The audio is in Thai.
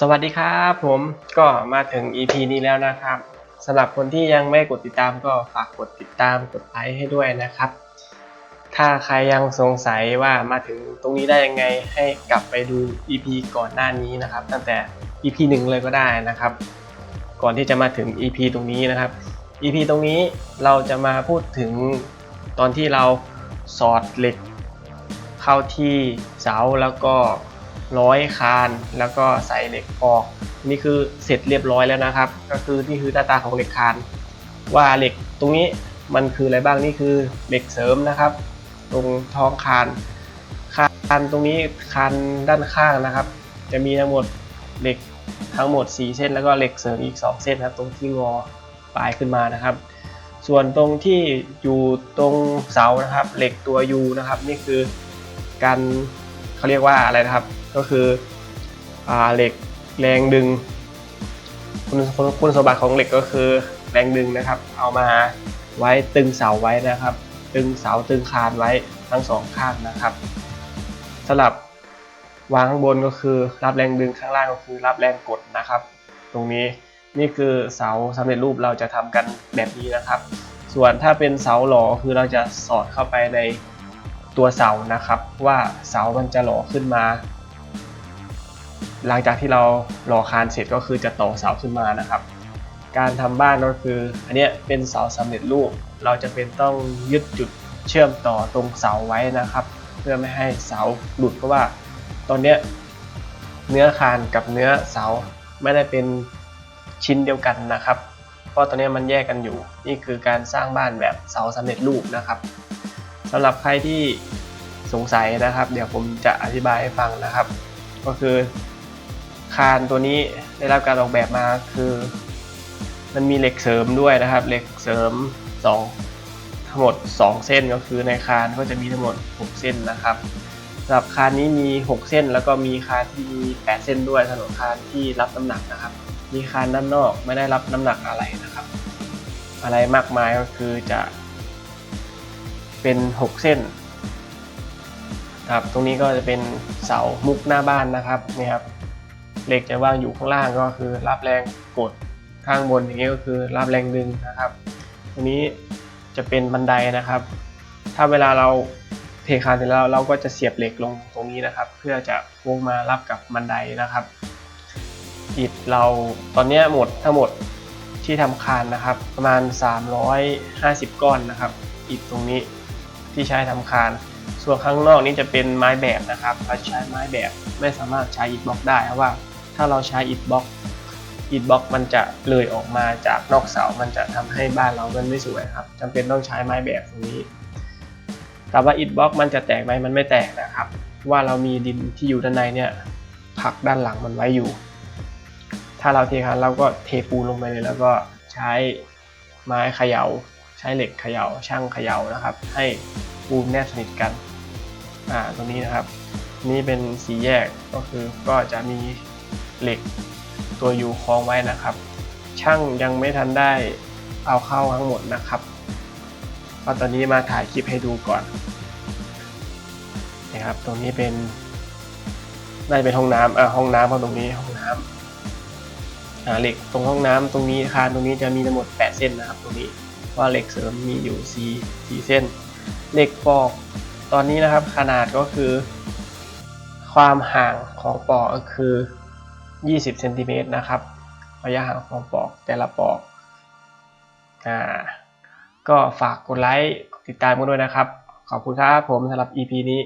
สวัสดีครับผมก็มาถึง EP นี้แล้วนะครับสำหรับคนที่ยังไม่กดติดตามก็ฝากกดติดตามกดไลค์ให้ด้วยนะครับ ถ้าใครยังสงสัยว่ามาถึงตรงนี้ได้ยังไงให้กลับไปดู EP ก่อนหน้านี้นะครับ ตั้งแต่ EP หนึ่งเลยก็ได้นะครับ ก่อนที่จะมาถึง EP ตรงนี้นะครับ EP ตรงนี้เราจะมาพูดถึงตอนที่เราสอดเหล็ก เข้าที่เสาแล้วก็ ร้อยคาน แล้วก็ใส่เหล็กออกนี่คือเสร็จเรียบร้อยแล้วนะครับ ก็คือนี่คือหน้าตาของเหล็กคาน ว่าเหล็กตรงนี้มันคืออะไรบ้างนี่คือเหล็กเสริมนะครับ ตรงท้องคาน คานตรงนี้คานด้านข้างนะครับ จะมีทั้งหมดเหล็กทั้งหมด 4 เส้น แล้วก็เหล็กเสริมอีก 2 เส้นนะครับตรงที่งอปลายขึ้นมานะครับ ส่วนตรงที่อยู่ตรงเสานะครับ เหล็กตัว U นะครับ นี่คือการเขาเรียกว่าอะไรนะครับ ก็คืออ่าเหล็กแรงดึงคุณคุณคุณสมบัติของเหล็กก็คือแรงดึงนะครับ เอามาไว้ตึงเสาไว้นะครับ ตึงเสาตึงคานไว้ทั้งสองข้างนะครับสลับวางข้างบนก็คือรับแรงดึงข้างล่างก็คือรับแรงกดนะครับ ตรงนี้นี่คือเสาสำเร็จรูปเราจะทำกันแบบนี้นะครับ ส่วนถ้าเป็นเสาหล่อคือเราจะสอดเข้าไปในตัวเสานะครับ ว่าเสามันจะหล่อขึ้นมา หลังจากที่เราหล่อคานเสร็จก็คือจะต่อเสาขึ้นมานะครับ การทำบ้านก็คือ อันนี้เป็นเสาสำเร็จรูป เราจะเป็นต้องยึดจุดเชื่อมต่อตรงเสาไว้นะครับ เพื่อไม่ให้เสาหลุดเพราะว่า ตอนนี้เนื้อคานกับเนื้อเสาไม่ได้เป็นชิ้นเดียวกันนะครับ เพราะตอนนี้มันแยกกันอยู่ นี่คือการสร้างบ้านแบบเสาสำเร็จรูปนะครับสำหรับใครที่สงสัยนะครับ เดี๋ยวผมจะอธิบายให้ฟังนะครับ ก็คือ คานตัวนี้ได้รับการออกแบบมาคือ มันมีเหล็กเสริมด้วยนะครับ เหล็กเสริม 2 ทั้งหมด 2 เส้นก็คือในคานก็จะมีทั้งหมด 6 เส้นนะครับสำหรับคานนี้มี 6 เส้น แล้วก็มีคานที่มี 8 เส้นด้วยสำหรับคานที่รับน้ำหนักนะครับ มีคานด้านนอกไม่ได้รับน้ำหนักอะไรนะครับ อะไรมากมายก็คือจะ เป็น 6 เส้นครับตรงนี้ก็จะเป็นเสามุกหน้าบ้านนะครับนี่ครับ เหล็กจะว่างอยู่ข้างล่างก็คือ รับแรงกดข้างบนอย่างนี้ก็คือ รับแรงดึงนะครับตรงนี้จะเป็นบันไดนะครับ ถ้าเวลาเราเทคานเสร็จแล้วเราก็จะเสียบเหล็กลงตรงนี้นะครับ เพื่อจะโค้งมารับกับบันไดนะครับอิฐเราตอนนี้หมดทั้งหมดที่ทำคานนะครับ ประมาณ 350 ก้อนนะครับอิฐตรงนี้ ที่ใช้ทำคาน ส่วนข้างนอกนี้จะเป็นไม้แบบนะครับเราใช้ไม้แบบไม่สามารถใช้อิฐบล็อกได้เพราะว่าถ้าเราใช้อิฐบล็อกอิฐบล็อกมันจะเลยออกมาจากนอกเสา มันจะทำให้บ้านเรามันไม่สวยครับจำเป็นต้องใช้ไม้แบบตรงนี้แต่ว่าอิฐบล็อกมันจะแตกไหมมันไม่แตกนะครับ ว่าเรามีดินที่อยู่ด้านในเนี่ยผักด้านหลังมันไว้อยู่ ถ้าเราเทคานเราก็เทปูนลงไปเลยแล้วก็ใช้ไม้เขยา่า ช้เหล็กเขยา่าช่างเขย่านะครับ ให้ปูนแนบสนิทกันอ่าตรงนี้นะครับ นี่เป็นสีแยกก็คือก็จะมีเหล็กตัวยูคล้องไว้นะครับ ช่างยังไม่ทันได้เอาเข้าทั้งหมดนะครับก็ตอนนี้มาถ่ายคลิปให้ดูก่อนนะครับตรงนี้เป็นได้เป็นห้องน้ำเออห้องน้ำเพราะตรงนี้ห้องน้ำอ่าเหล็กตรงห้องน้ำตรงนี้คานตรงนี้จะมีทั้งหมด 8 เส้นนะครับตรงนี้ ว่าเหล็กเสริมมีอยู่4 4เส้น เหล็กปอกตอนนี้นะครับขนาดก็คือ ความห่างของปอกก็คือ 20เซนติเมตรนะครับระยะห่างของปอกแต่ละปอกอ่าก็ฝากกดไลค์กดติดตามกันด้วยนะครับ ขอบคุณครับผมสำหรับ EP นี้